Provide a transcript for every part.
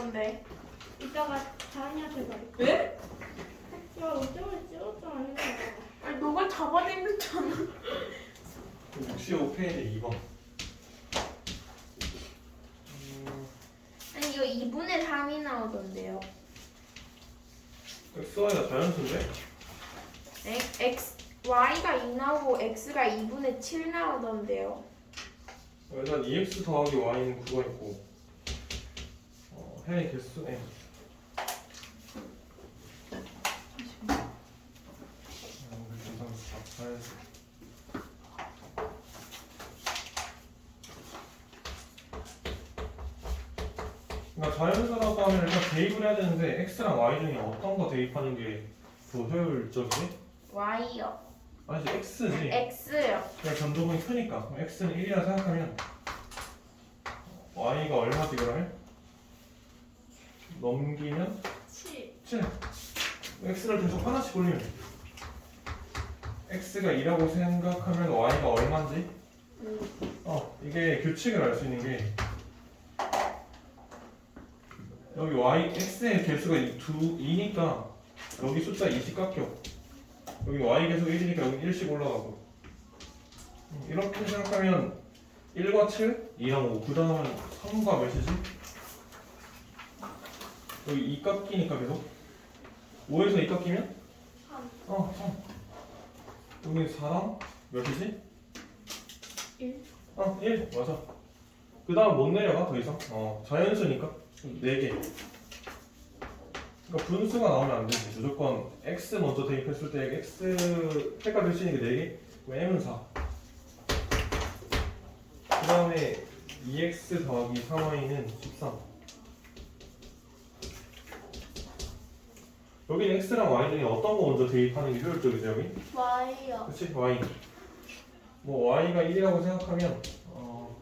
건데. 이따가 다은이한테 말해. 왜? 야, 어쩌면 찍었잖아. 이거. 아니 너가 잡아당겼잖아. 65페이지 2번. 음, 아니 이거 2분의 3이 나오던데요. xy가 자연수인데? X, X Y가 2 나오고 X가 2분의 7 나오던데요. 일단 2x 더하기 y는 9가 있고 어, 해의 개수 n. 자연수. 그러니까 자연수라고 하면 일단 대입을 해야 되는데 x랑 y 중에 어떤 거 대입하는 게 더 효율적이지? Y요. 아니지 x지. X요. 그냥 변동이 크니까 그럼 x는 1이라 생각하면 y가 얼마지 그러면? 넘기면 7. 7 x를 계속 하나씩 올리면 돼. x가 2라고 생각하면 y가 얼마인지 어 이게 규칙을 알 수 있는 게 여기 y x의 개수가 2, 2니까 여기 숫자 2씩 깎여 여기 y 계속 1이니까 여기 1씩 올라가고 음, 이렇게 생각하면 1과 7, 2랑 5, 그 다음은 3과 몇이지? 여기 2 깎이니까 계속? 5에서 2 깎이면? 3. 어, 3 여기 4랑 몇이지? 1. 어, 1 맞아. 그 다음 못 내려가 더 이상? 어 자연수니까. 4개. 그러니까 분수가 나오면 안 되지. 무조건 x 먼저 대입했을 때 x 해가 될수 있는 게 4개. 그럼 m은 4그 다음에 2x 더하기 3y는 13 여기는 x랑 y 중에 어떤 거 먼저 대입하는 게 효율적이죠 여기? Y요. 그치 y 뭐 y가 1이라고 생각하면 어,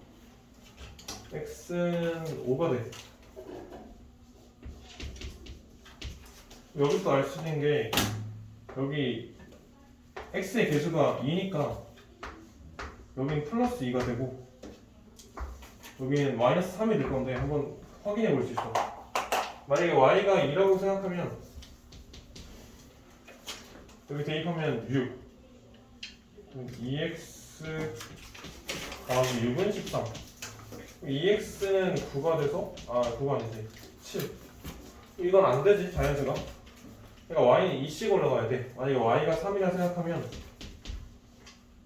x는 5가 돼 여기서 알 수 있는 게 여기 x의 개수가 2니까 여기는 플러스 2가 되고 여기는 마이너스 3이 될 건데 한번 확인해 볼 수 있어 만약에 y가 2라고 생각하면 여기 대입하면 6 2x 더하기 6은 13 2x는 9가 돼서 아 9가 아니지. 7 이건 안 되지 자연수가. 그러니까 y는 2씩 올라가야 돼. 만약에 y가 3이라 생각하면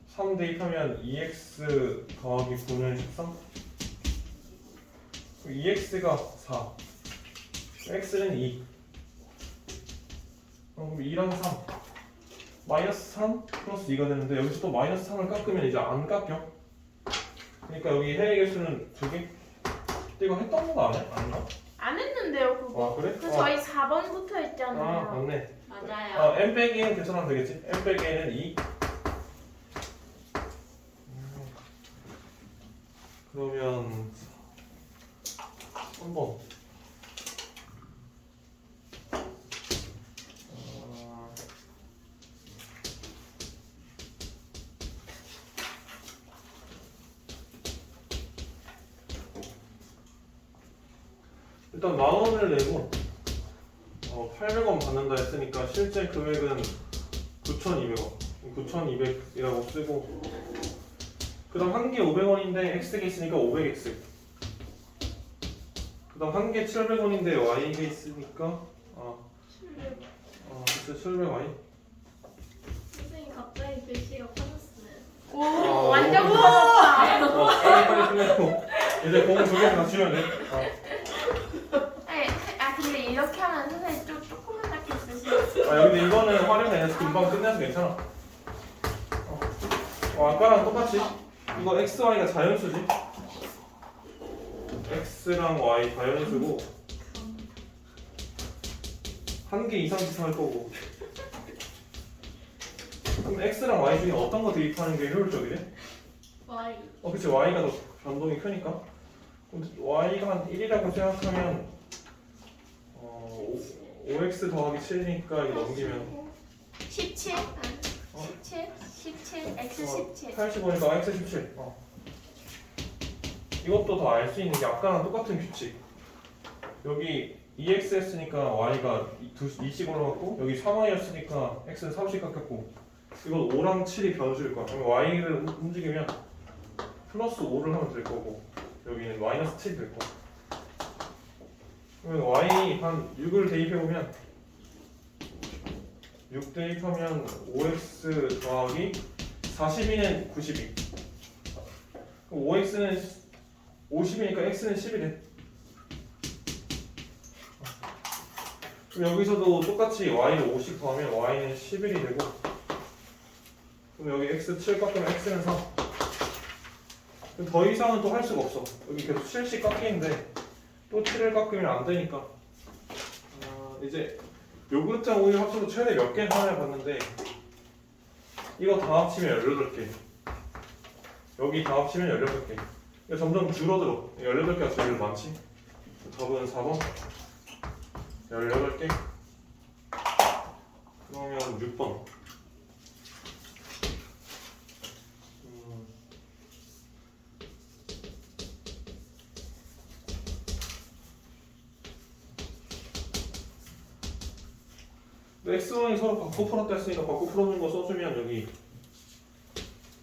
3 대입하면 2x 더하기 9는 13 2x가 4 x는 2 어, 그럼 2랑 3 마이너스 3 플러스 2가 되는데 여기서 또 마이너스 3을 깎으면 이제 안 깎여 그러니까 여기 해의 개수는 두 개? 근데 이거 했던 거 아니야? 아닌가? 안 했는데요 그거. 아 그래? 그 어. 저희 4번부터 아 했잖아요. 맞네 맞아요. 아, n 빼기 1 계산하면 되겠지? n 빼기 1은 2 음, 그러면 3번 일단 만 원을 내고 어, 800원 받는다 했으니까 실제 금액은 9,200원. 9,200이라고 쓰고 그 다음 한 개 500원인데 x가 있으니까 500x. 그 다음 한 개 700원인데 y가 있으니까 아, 아 그래서 700y. 선생님 갑자기 글씨가 커졌어요. 오 아, 완전 커졌다. 어, 빨리 빨리 끝내고 이제 공을 두 개씩 다 주면 돼. 어. 아, 야, 근데 이거는 활용해서 금방 끝내서 괜찮아. 어. 어, 아까랑 똑같이. 이거 x, y가 자연수지. x랑 y 자연수고 한 개 이상 비상할 거고. 그럼 x랑 y 중에 어떤 거 대입하는 게 효율적이래? Y 어, 그치 y가 더 변동이 크니까. 그럼 y가 한 1이라고 생각하면 어, 오- 5x 더하기 7이니까 이거 넘기면 17 17 17 x 어, 17 85니까 x 17 어. 이것도 다 알 수 있는 게 아까랑 똑같은 규칙. 여기 2x였으니까 y가 20 올라갔고 여기 3y였으니까 x는 30 깎였고 이건 5랑 7이 변수일 거야. 그러면 y를 움직이면 플러스 5를 하면 될 거고 여기는 마이너스 7이 될 거고 그러면 y 한 6을 대입해 보면 6 대입하면 5x 더하기 42는 92. 그럼 5x는 50이니까 x는 10이 돼. 그럼 여기서도 똑같이 y를 50 더하면 y는 11이 되고 그럼 여기 x 7 깎으면 x는 3. 그럼 더 이상은 또 할 수가 없어. 여기 계속 7씩 깎이는데 또 7을 깎으면 안 되니까. 아, 이제 요구르트랑 우유 합쳐서 최대 몇 개 하나 봤는데 이거 다 합치면 18개. 여기 다 합치면 18개. 이게 점점 줄어들어. 18개가 제일 많지? 답은 4번? 18개? 그러면 6번 X1이 서로 바꿔 풀었다 했으니까 바꿔 풀어주는 거 써주면 여기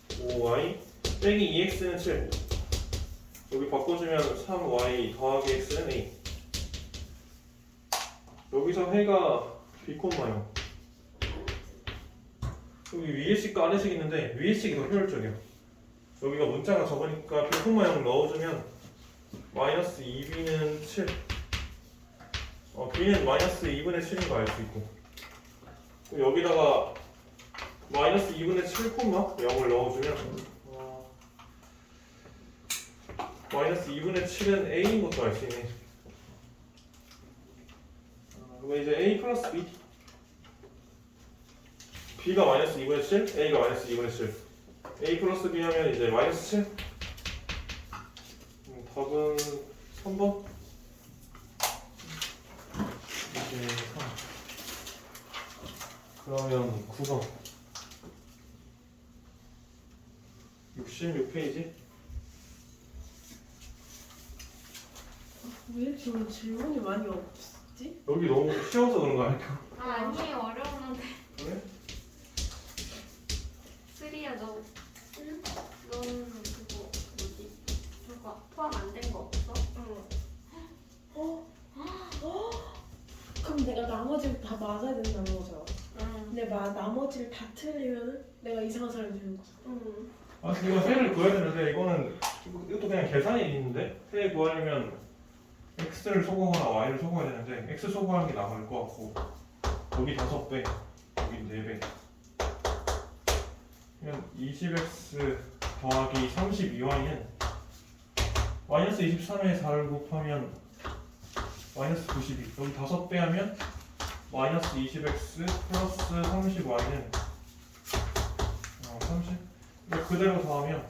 5y 빼기 2x는 7 여기 바꿔주면 3y 더하기 x는 a 여기서 해가 비콤마요. 여기 위에 식 과 아래식 있는데 위에 식이 더 효율적이야. 여기가 문자가 적으니까 비콤마형 넣어주면 마이너스 2b는 7 어, b는 마이너스 2분의 7인 거 알 수 있고 여기다가 마이너스 2분의 7 콤마 0을 넣어주면 어, 마이너스 2분의 7은 a인 것도 알 수 있네. 어, 그러면 이제 a 플러스 b. B가 마이너스 2분의 7 a가 마이너스 2분의 7 a 플러스 b 하면 이제 마이너스 7 음, 답은 3번. 이제 3 그러면 9번 66페이지 왜 이렇게 오늘 질문이 많이 없지? 여기 너무 쉬워서 그런 거 아닐까? 아, 아니에요 어려웠는데 그래? 쓰리야 너 응? 너는 그거 뭐지? 저거 포함 안 된 거 없어? 응 어? 어? 그럼 내가 나머지를 다 맞아야 된다는 거잖아. 응. 근데 마, 나머지를 다 틀리면 내가 이상한 사람이 되는 거잖아. 응. 아 이거 세를 구해야 되는데 이거는 이것도 그냥 계산이 있는데 세 구하려면 x를 소거하거나 y를 소거해야 되는데 x 소거하는 게 나을 것 같고 여기 다섯 배 여기 네배 그러면 20x 더하기 32y는 마이너스 23에 4를 곱하면 마이너스 92 여기 다섯 배 하면 마이너스 20x 플러스 30y는 어, 30 이거 그대로 더하면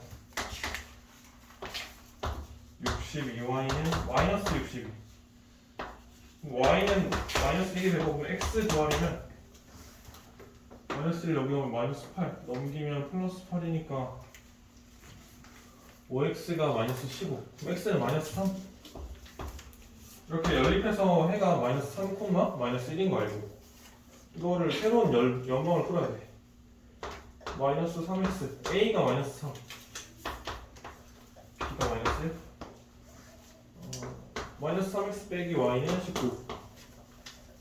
62y는 마이너스 62 y는 마이너스 1이 되고 x 더하면 마이너스 1 여기 오면 마이너스 8 넘기면 플러스 8이니까 5x가 마이너스 15 그럼 x는 마이너스 3 이렇게 연립해서 해가 마이너스 3 콤마? 마이너스 1인 거 알고 이거를 새로운 열, 연방을 풀어야 돼. 마이너스 3x a가 마이너스 3 b가 마이너스 1 어, 마이너스 3x 빼기 y는 19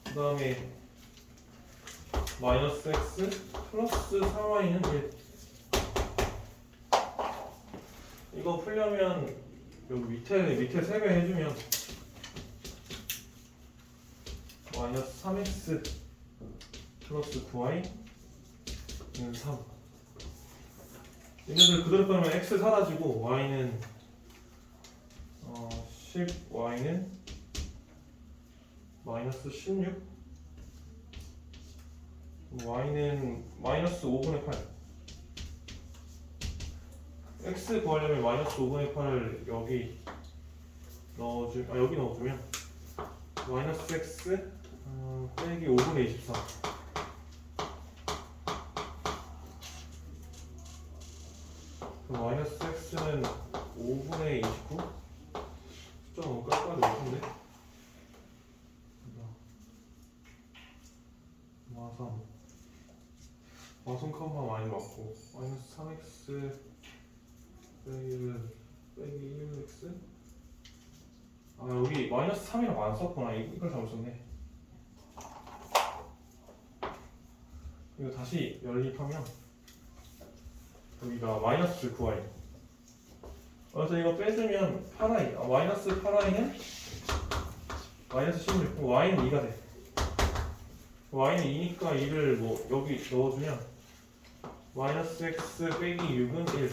그 다음에 마이너스 x 플러스 4y는 1 이거 풀려면 여기 밑에 밑에 3배 해주면 마이너스 3x 플러스 9y 는 3 얘네들 그대로 빼면 x 사라지고 y는 어, 10 y는 마이너스 16 y는 마이너스 5분의 8 x 구하려면 마이너스 5분의 8을 여기 넣어주 아 여기 넣어주면 마이너스 x 음, 빼기 5분의 24. 그 마이너스 x는 5분의 29? 숫자 너무 깎아도 못한데? 마삼. 마삼 컴마 많이 맞고, 마이너스 3x 빼기 1, 빼기 1x? 아, 여기 마이너스 3이라고 안 썼구나. 이걸 잘못 썼네. 이거 다시 연립하면 여기가 마이너스 9i 그래서 이거 빼주면 8i 아, 마이너스 8i는 마이너스 16 y는 2가 돼 y는 2니까 2를 뭐 여기 넣어주면 마이너스 x 빼기 6은 1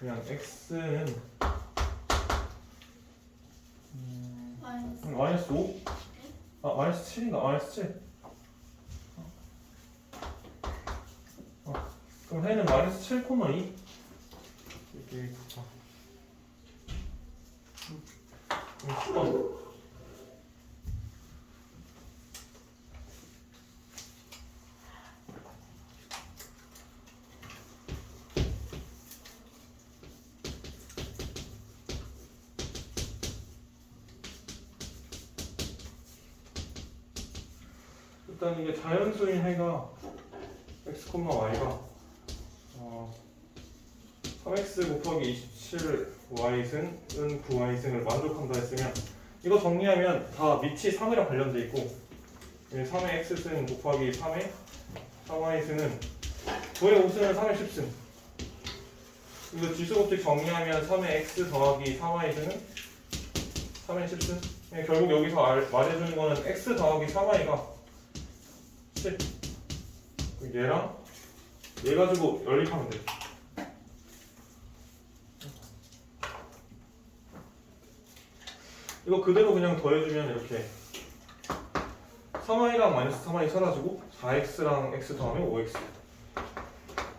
그냥 x는 음, 마이너스 마이너스 5? 아 마이너스 7인가? 마이너스 7 그럼 해는 마이너스 7, 2 이게 어. 음, 10번 일단 이게 자연수인 해가 x, y가 어, 3x 곱하기 27y승 은 9y승을 만족한다 했으면 이거 정리하면 다 밑이 3이랑 관련돼 있고 3의 x승 곱하기 3의 3y승은 9의 5승은 3의 10승. 이거 지수법칙 정리하면 3의 x 더하기 3y승은 3의 10승? 결국 여기서 알- 말해주는 거는 x 더하기 3y가 7 얘랑 얘 가지고 연립하면 돼 이거 그대로 그냥 더해주면 이렇게 3i랑 마이너스 3i 사라지고 4x랑 x 더하면 5x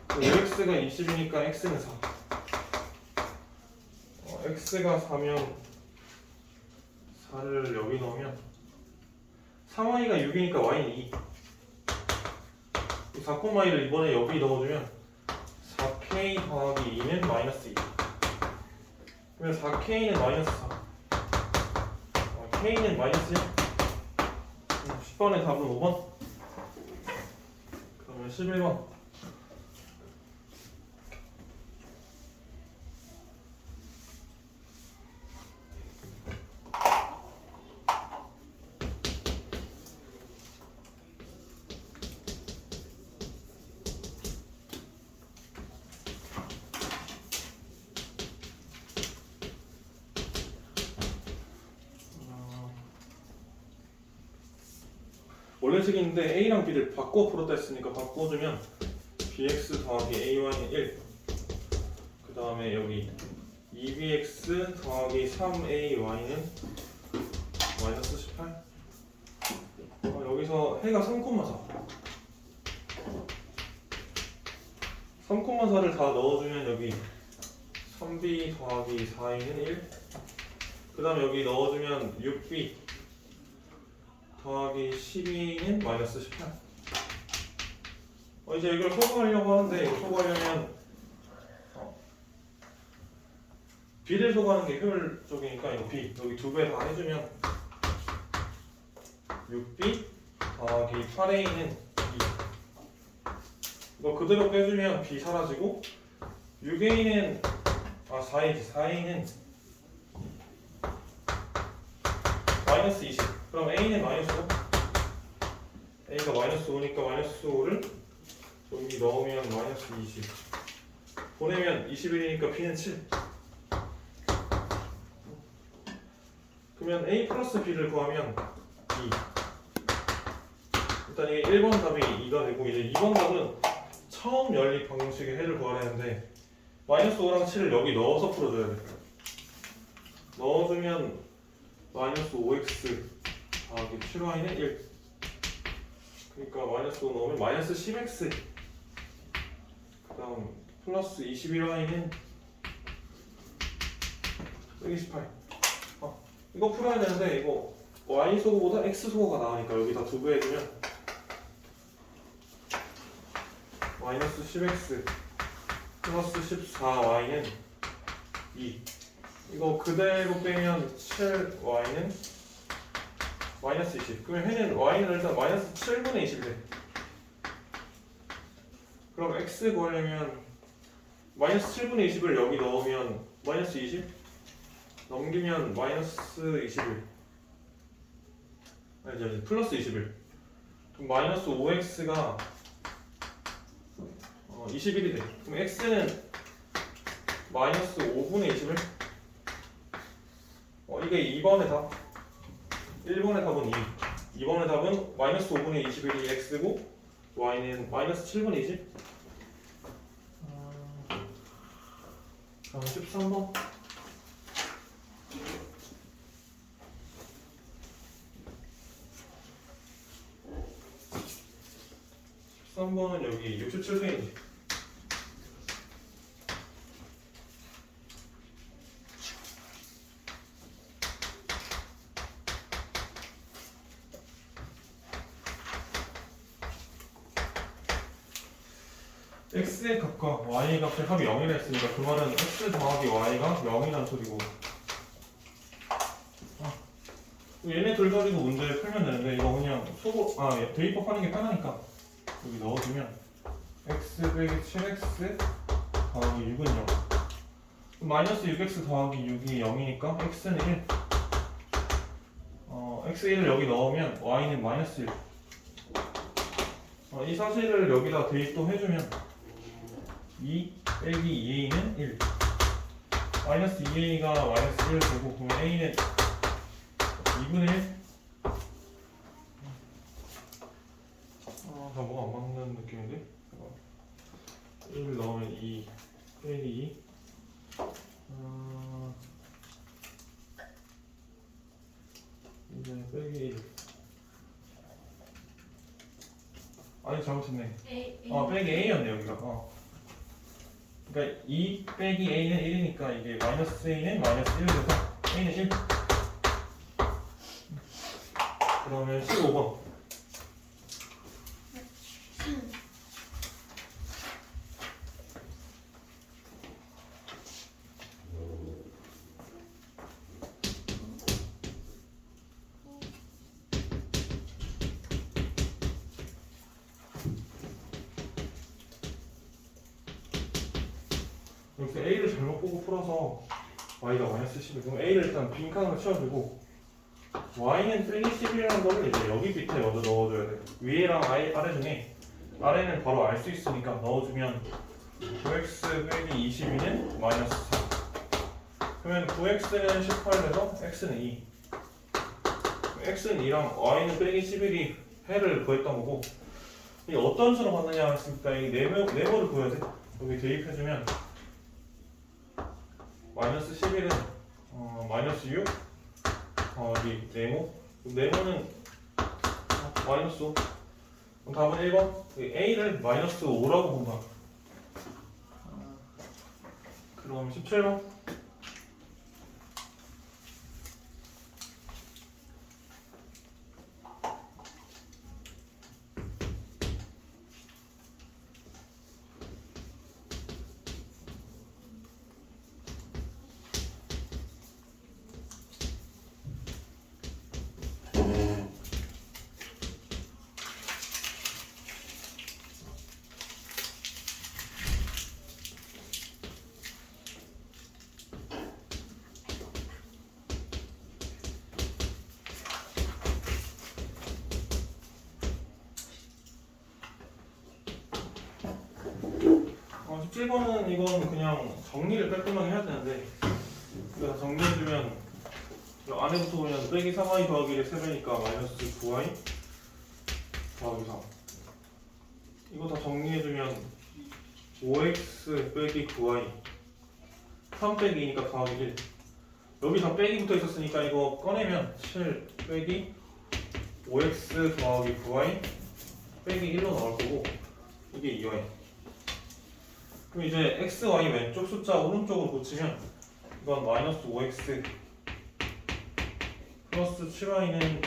5x가 20이니까 x는 4 어, x가 4면 4를 여기 넣으면 3i가 6이니까 y는 2이 4,2를 이번에 여기 넣어주면 4k 더하기 2는 마이너스 2 그러면 4k는 마이너스 4 어, k는 마이너스 1 10번의 답은 5번? 그러면 11번 원래 식인데 a랑 b를 바꿔 풀었다 했으니까 바꿔주면 bx 더하기 ay는 1. 그 다음에 여기 2bx 더하기 3ay는 마이너스 18. 어, 여기서 해가 3,4. 3,4를 다 넣어주면 여기 3b 더하기 4a는 1. 그 다음에 여기 넣어주면 6b 더하기 12는 마이너스 18. 어, 이제 이걸 소거하려고 하는데 이거 소거하려면 어, b를 소거하는 게 효율적이니까 이거 b 여기 두 배 다 해주면 6b 더하기 8a는 2. 이거 그대로 빼주면 b 사라지고 6a는 아 4a지 4a는 마이너스 20. 그럼 a는 마이너스 5. a가 마이너스 5니까 마이너스 5를 여기 넣으면 마이너스 20. 보내면 21이니까 b는 7. 그러면 a 플러스 b를 구하면 2. 일단 이게 1번 답이 2가 되고 이제 2번 답은 처음 연립 방정식의 해를 구하려는데 마이너스 5랑 7을 여기 넣어서 풀어줘야 돼. 넣어주면 마이너스 5x 더하기 7y는 1 그러니까 마이너스 5 넣으면 마이너스 10x 그 다음 플러스 21y는 여기 18 어, 이거 풀어야 되는데 이거 y 소거보다 x 소거가 나으니까 여기다 두배 해주면 마이너스 10x 플러스 14y는 2 이거 그대로 빼면 7y는 마이너스 20 그러면 해는 y는 일단 마이너스 7분의 20이 돼. 그럼 x 구하려면 마이너스 7분의 20을 여기 넣으면 마이너스 20 넘기면 마이너스 21 아니 아니 플러스 21 그럼 마이너스 5x가 어, 21이 돼. 그럼 x는 마이너스 5분의 21 어, 이게 2번의 답 1번의 답은 2 2번의 답은 마이너스 5분의 21이 x고 y는 마이너스 7분의 20 다음. 13번. 삼번은 여기 67페이지 x의 값과 y 값의 합이 0이라 했으니까 그 말은 x 더하기 y가 0이라는 소리고. 아, 얘네 둘 가지고 문제 풀면 되는데 이거 그냥 소고 아 예, 대입법 하는 게 편하니까. 여기 넣어주면 x 빼기 7x 더하기 6은 0 그럼 마이너스 6x 더하기 6이 0이니까 x는 1 어, x1을 여기 넣으면 y는 마이너스 1 어, 이 사실을 여기다 대입도 해주면 2 빼기 2a는 1 마이너스 2a가 마이너스 1 되고 그러면 a는 2분의 1 아, 다 뭐가 안 맞는 느낌인데? 어, 1 넣으면 2 빼기 2 아, 이제 빼기 1 아니 잘못했네. 어 빼기 a였네 여기가. 어. 그러니까 2 빼기 a는 1이니까 이게 마이너스 a는 마이너스 1이 돼서 a는 1 그러면 15번 여기서 a를 잘못 보고 풀어서 y가 마이너스 11 그럼 a를 일단 채워주고 y는 빼기 11이라는 거를 이제 여기 밑에 먼저 넣어줘야 돼 위에랑 아래, 아래 중에 아래는 바로 알 수 있으니까 넣어주면 9x 빼기 22는 마이너스 4 그러면 9x는 18에서 x는 2 x는 2랑 y는 빼기 11이 해를 구했던 거고 이 어떤 수로 받느냐 했으니까 이 네모, 네모를 구해야 돼. 여기 대입해주면 마이너스 11은 어, 마이너스 6 더하기 네모? 그럼 네모는 어, 마이너스 5 그럼 답은 1번? A를 마이너스 5라고 본다. 어, 그럼 17번 어, 17번은 이건 그냥 정리를 깔끔하게 해야 되는데 이거 다 정리해주면 이 안에부터 보면 빼기 3y 더하기 3배니까 마이너스 9y 더하기 3 이거 다 정리해주면 5x 빼기 9y 3 빼기 2니까 더하기 1 여기 다 빼기 붙어 있었으니까 이거 꺼내면 7 빼기 5x 더하기 9y 빼기 1로 나올 거고 이게 2y 그럼 이제 x, y 왼쪽 숫자 오른쪽으로 고치면 이건 마이너스 5x 플러스 7y는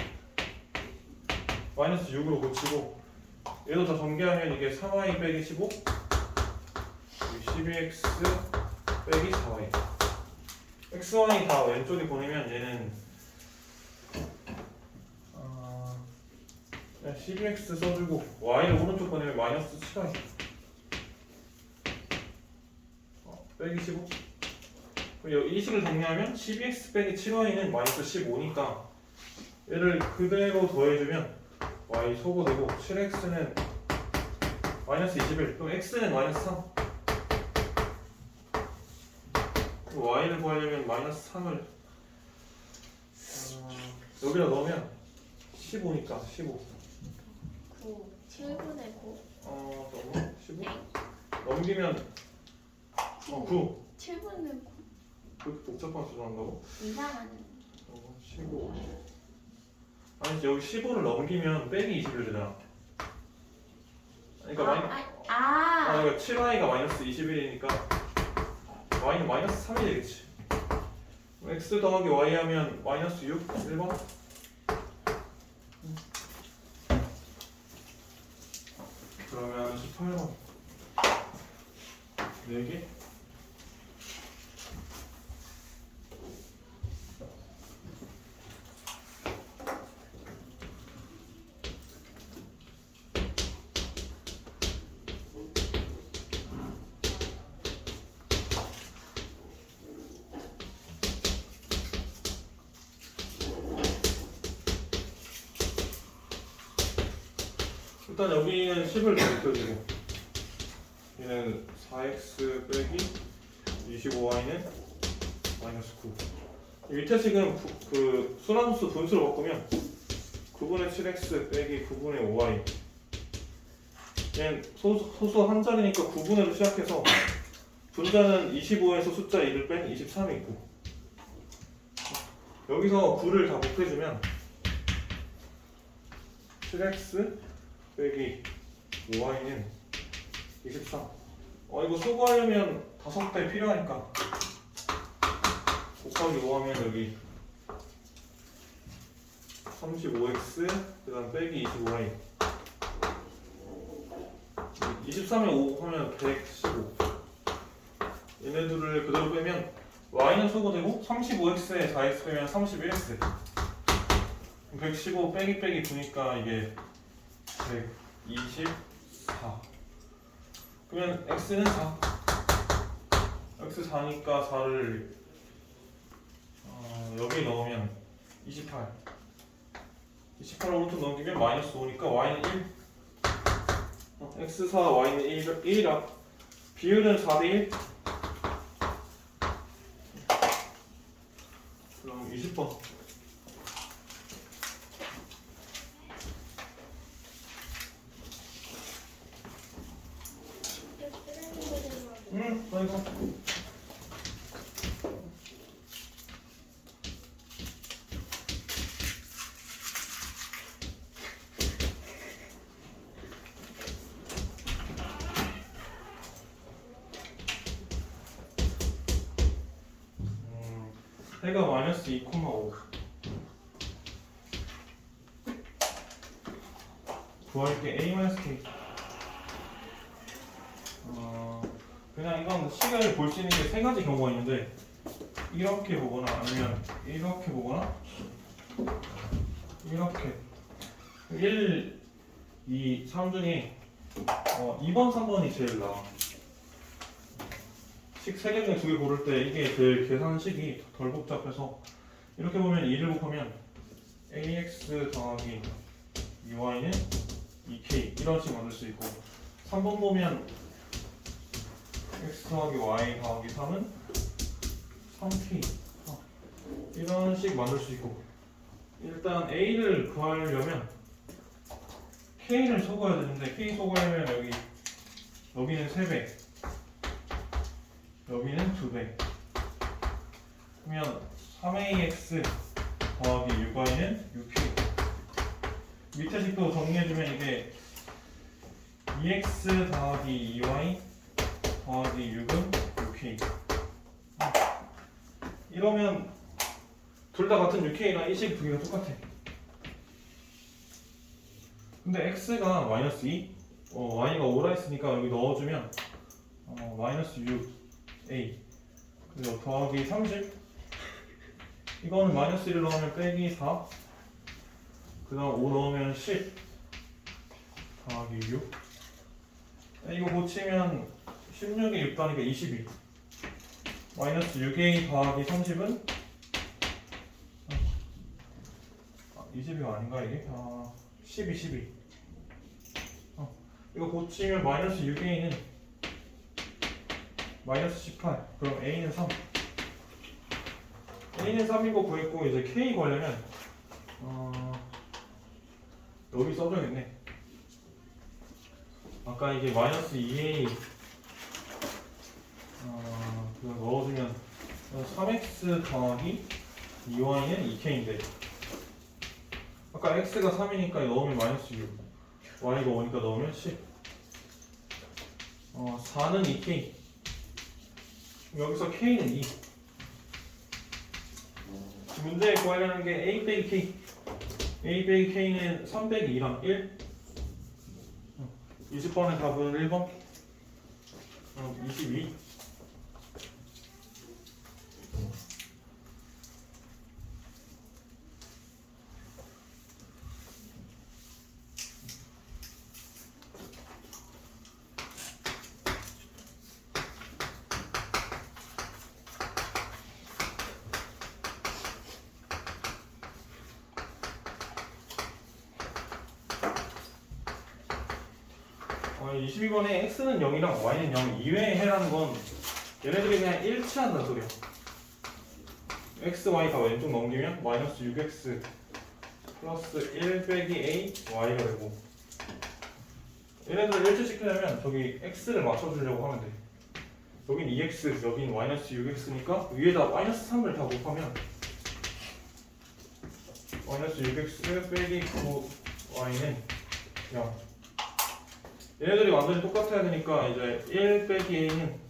마이너스 6으로 고치고 얘도 다 전개하면 이게 3y 빼기 15 12x 빼기 4y x, y 다 왼쪽에 보내면 얘는 어, 그냥 12x 써주고 y를 오른쪽 보내면 마이너스 7y 어, 빼기 15 그리고 이 식을 정리하면 12x 빼기 7y는 마이너스 15니까 얘를 그대로 더해주면 y 소거되고 7x는 마이너스 21 그럼 x는 마이너스 3 그리고 y를 구하려면 마이너스 3을 어, 여기다 넣으면 15니까 15 9 7분의 9 어 너무 15 넘기면 어 9. 7분의 9 그렇게 복잡한 수를 한다고? 이상한 어 15 아니 여기 15를 넘기면 빼기 20을 되잖아 그러니까 마이, 아, 아, 아, 그러니까 7y가 마이너스 21이니까 y는 마이너스 3이 되겠지 x 더하기 y 하면 마이너스 6? 1번? 그러면 18번 4개? 일단 여기는 10을 더해주고 얘는 4x 빼기 25y는 마이너스 9 밑에 식은 부- 그 순환수 분수로 바꾸면 9분의 7x 빼기 9분의 5y 얘는 소수, 소수 한 자리니까 9분의로 시작해서 분자는 25에서 숫자 1을 뺀 23이 있고 여기서 9를 다 곱해주면 7x 빼기 5y는 23. 어 이거 수거하려면 다섯 배 필요하니까 곱하기 5하면 여기 35x 그 다음 빼기 25y 23에 5 하면 115 얘네들을 그대로 빼면 y는 소거되고 35x에 4x 빼면 31x 115 빼기 빼기 9니까 이게 124 그러면 x는 4 x 4니까 4를 어, 여기 넣으면 28 28을 오른쪽 넘기면 마이너스 5니까 y는 1 어, x 4 y는 1, 1이라 비율은 4대 1 그럼 20번 응, 아이고. 음, 해가 마이너스 2,5 구할게. A 마이너스 K. 어, 그냥 이건 식을 볼 수 있는 게 세 가지 경우가 있는데 이렇게 보거나 아니면 이렇게 보거나 이렇게. 1, 2, 3 중에 어, 2번, 3번이 제일 나아 식 3개 중에 2개 고를 때 이게 제일 계산식이 덜 복잡해서 이렇게 보면 2를 곱하면 ax 더하기 2y는 2k 이런 식 만들 수 있고 3번 보면 x 더하기 y 더하기 3은 3k 어, 이런 식 만들 수 있고 일단 a를 구하려면 k를 속어야 되는데 k 속어야면 여기 여기는 3배 여기는 2배. 그러면 3ax 더하기 6y는 6k 밑에 식도 정리해주면 이게 2x 더하기 2y 더하기 6은 6k 이러면 둘 다 같은 6k랑 이식 두 개가 똑같아. 근데 x가 마이너스 2 어, y가 5라 했으니까 여기 넣어주면 어, 마이너스 6a 그리고 더하기 30 이거는 마이너스 1을 넣으면 빼기 4 그 다음 5 넣으면 10 더하기 6 이거 고치면 16에 6 더하니까 22 마이너스 6a 더하기 30은? 20이가 아닌가 이게? 아 12, 12 어, 이거 고치면 마이너스 6a는 마이너스 18 그럼 a는 3 a는 3인 거 구했고 이제 k 구하려면 어, 여기 써줘야겠네. 아까 이게 마이너스 2a 어, 그거 넣어주면 3x 더하기 2y는 2k인데 아까 x가 3이니까 넣으면 마이너스 6 y가 5니까 넣으면 10 어, 4는 2k 여기서 k는 2 문제에 구하려는 게 a 빼기 k. A 빼기 k는 3 빼기 2랑 1 20번의 답은 1번. 어, 22 어, 22번에 x는 0이랑 y는 0 이외의 해라는 건 얘네들이 그냥 일치한다는 소리야. x, y 다 왼쪽 넘기면 마이너스 6x 플러스 1 빼기 a y가 되고 얘네들을 일치시키려면 저기 x를 맞춰주려고 하면 돼. 여긴 2x, 여긴 마이너스 6x니까 위에다 마이너스 3을 다 곱하면 마이너스 6x 빼기 9y는 0 얘네들이 완전히 똑같아야 되니까 이제 1 빼기 a는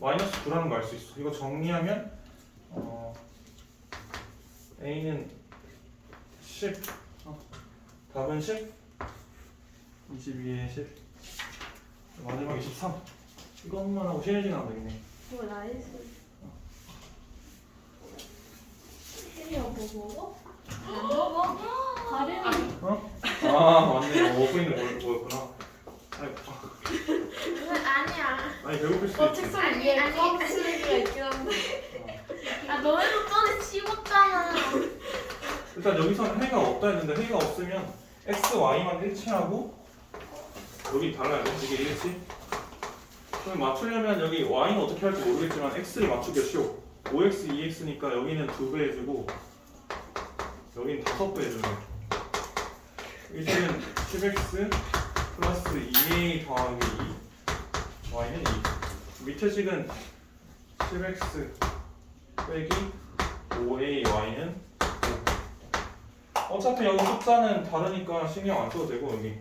마이너스 9라는 거 알 수 있어. 이거 정리하면 어, a는 10. 어, 답은 10. 22에 10. 마지막에 13. 이것만 하고 쉬는 시간 안 되겠네. 이거 나이스. 혜리야 뭐 다른 아 맞네. 오프닝 뭐였구나. 아니, 아니야. 아니 배고플 수도 어 있지. 책상 아니, 위에 아니. 껌 쓰레기가 있긴 한데. 아 너네도 전에 씹었잖아. 일단 여기서는 해가 없다 했는데 해가 없으면 x, y만 일치하고 여기 달라야 돼. 이게 일치. 그럼 맞추려면 여기 y는 어떻게 할지 모르겠지만 x를 맞추기 쉬워. 5x, 2x니까 여기는 2배 해주고 여기는 5배 해주는 거야. 일식은 10x 플러스 2a 더하기 2 y는 2 밑에 식은 10x 빼기 5a y는 어차피 여기 숫자는 다르니까 신경 안 써도 되고 여기.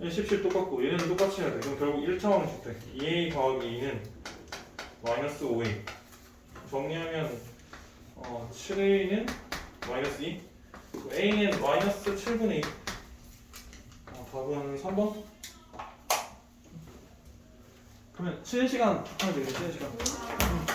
1, 10, 10 똑같고 얘네는 똑같이 해야 돼. 그럼 결국 1차원 주택. 2a 더하기 2는 마이너스 5a 정리하면 어, 7a는 마이너스 2 a는 마이너스 7분의 2 어, 답은 3번. 그러면 쉬는 시간 하면 되겠네 쉬는 시간